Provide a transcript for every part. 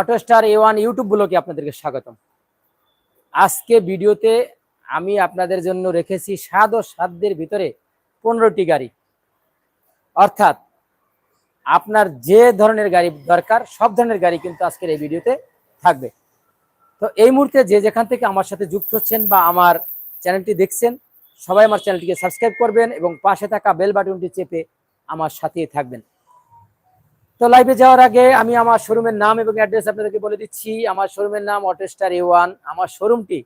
অটোস্টার A one YouTube ব্লগে আপনাদেরকে স্বাগতম। আজকে ভিডিওতে আমি আপনাদের জন্য রেখেছি স্বাদ ও সাধ্যের ভিতরে পনেরোটি গাড়ি। অর্থাৎ আপনার যে ধরনের গাড়ি দরকার, সব ধরনের গাড়ি কিন্তু আজকের এই ভিডিওতে থাকবে। তো এই মুহূর্তে যে যেখান থেকে আমার সাথে যুক্ত হচ্ছেন বা আমার চ্যানেলটি দেখছেন, সবাই আমার চ্যানেলটিকে সাবস্ক্রাইব করবেন এবং পাশে থাকা বেল বাটনটি চেপে আমার সাথেই থাকবেন। তো লাইভে যাওয়ার আগে আমি আমার শোরুমের নাম এবং অ্যাড্রেস আপনাদেরকে বলে দিচ্ছি। আমার শোরুমের নাম অটোস্টার এ ওয়ান আমার শোরুমটি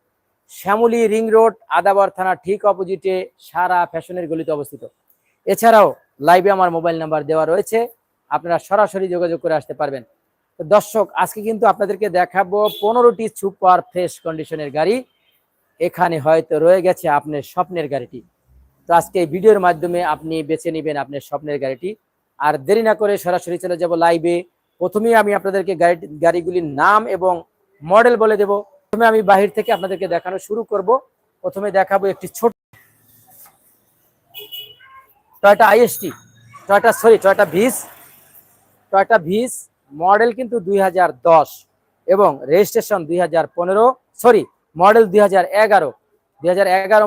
শ্যামলী রিং রোড, আদাবর থানা, ঠিক অপোজিটে সারা ফ্যাশনের গলিতে অবস্থিত। এছাড়াও লাইভে আমার মোবাইল নাম্বার দেওয়া রয়েছে। আপনারা সরাসরি যোগাযোগ করে আসতে পারবেন। তো দর্শক, আজকে কিন্তু আপনাদেরকে দেখাবো পনেরোটি সুপার ফ্রেশ কন্ডিশনের গাড়ি। এখানে হয়তো রয়ে গেছে আপনার স্বপ্নের গাড়িটি। তো আজকে এই ভিডিওর মাধ্যমে আপনি বেছে নেবেন আপনার স্বপ্নের গাড়িটি। আর দেরি না করে সরাসরি চলে যাব লাইভে প্রথমেই আমি আপনাদেরকে গাড়ি গাড়িগুলির নাম এবং মডেল বলে দেব। প্রথমে আমি বাহির থেকে আপনাদেরকে দেখানো শুরু করব। প্রথমে দেখাবো একটি ছোট Toyota IST Toyota sorry Toyota Vitz Toyota Vitz model কিন্তু দুই হাজার দশ এবং রেজিস্ট্রেশন দুই হাজার পনেরো। সরি মডেল দুই হাজার এগারো।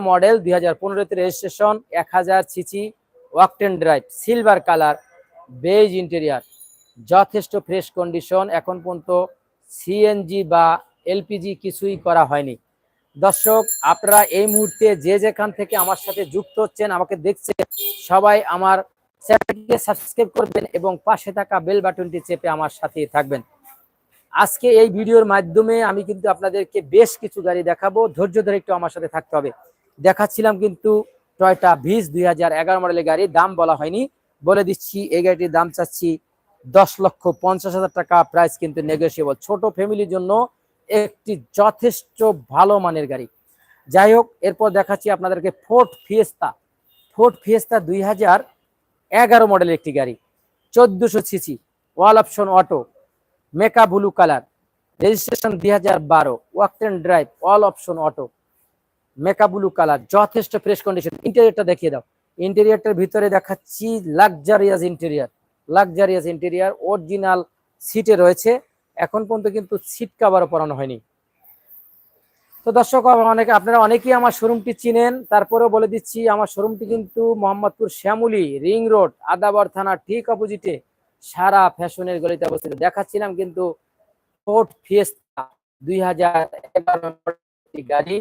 মডেল দুই হাজার পনেরোতে রেজিস্ট্রেশন এক হাজার CC. Octane drive silver colour beige interior, যথেষ্ট ফ্রেশ কন্ডিশন, এখন পর্যন্ত সিএনজি বা এলপিজি কিছুই করা হয়নি। দর্শক, আপনারা এই মুহূর্তে যে যেখান থেকে আমার সাথে যুক্ত হচ্ছেন, আমাকে দেখছেন, সবাই আমার চ্যানেলটিকে সাবস্ক্রাইব করবেন এবং পাশে থাকা বেল বাটনটি চেপে আমার সাথে থাকবেন। আজকে এই ভিডিওর মাধ্যমে আমি কিন্তু আপনাদেরকে বেশ কিছু গাড়ি দেখাবো, ধৈর্য ধরে একটু আমার সাথে থাকতে হবে। দেখাচ্ছিলাম কিন্তু টয়টা ভিস দুই হাজার এগারো মডেলের গাড়ি, দাম বলা হয়নি। বলে দিচ্ছি, এই গাড়িটির দাম চাচ্ছি দশ লক্ষ পঞ্চাশ হাজার টাকা। প্রাইস কিন্তু নেগোসিয়েবল ছোট ফ্যামিলির জন্য একটি যথেষ্ট ভালো মানের গাড়ি। যাই হোক, এরপর দেখাচ্ছি আপনাদেরকে ফোর্ট ফিয়েস্তা ফোর্ট ফিয়েস্তা দুই হাজার এগারো মডেলের একটি গাড়ি। চোদ্দশো সিসি ওয়াল অপশন অটো মেকা ব্লু কালার রেজিস্ট্রেশন দুই হাজার বারো octane drive all option auto মেকা blue colour যথেষ্ট ফ্রেশ কন্ডিশন ইন্টেরিয়রটা দেখিয়ে দাও। ইন্টেরিয়রটার ভিতরে দেখাচ্ছি luxurious interior. Luxurious interior original সিটে রয়েছে। এখন পর্যন্ত কিন্তু সিট কাভারও পরানো হয়নি। তো দর্শক অনেকে, আপনারা অনেকেই আমার শোরুমটি চিনেন। তারপরেও বলে দিচ্ছি, আমার শোরুমটি কিন্তু মোহাম্মদপুর শ্যামলী রিং রোড, আদাবর থানা ঠিক অপোজিটে সারা ফ্যাশনের গলিতে অবস্থিত। দেখাচ্ছিলাম কিন্তু ফোর্ট ফিয়েস্তা দুই হাজার এগারো গাড়ি।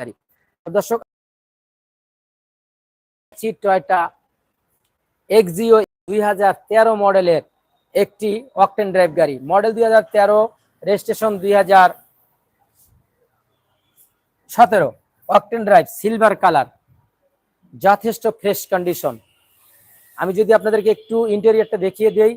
গাড়ি দর্শক টয়টা এক্সিও দুই হাজার তেরো মডেলের একটি অকটেন ড্রাইভ গাড়ি। মডেল দুই হাজার তেরো রেজিস্ট্রেশন দুই হাজার সতেরো। অকটেন ড্রাইভ সিলভার কালার যথেষ্ট ফ্রেশ কন্ডিশন আমি যদি আপনাদেরকে একটু ইন্টেরিয়রটা দেখিয়ে দেই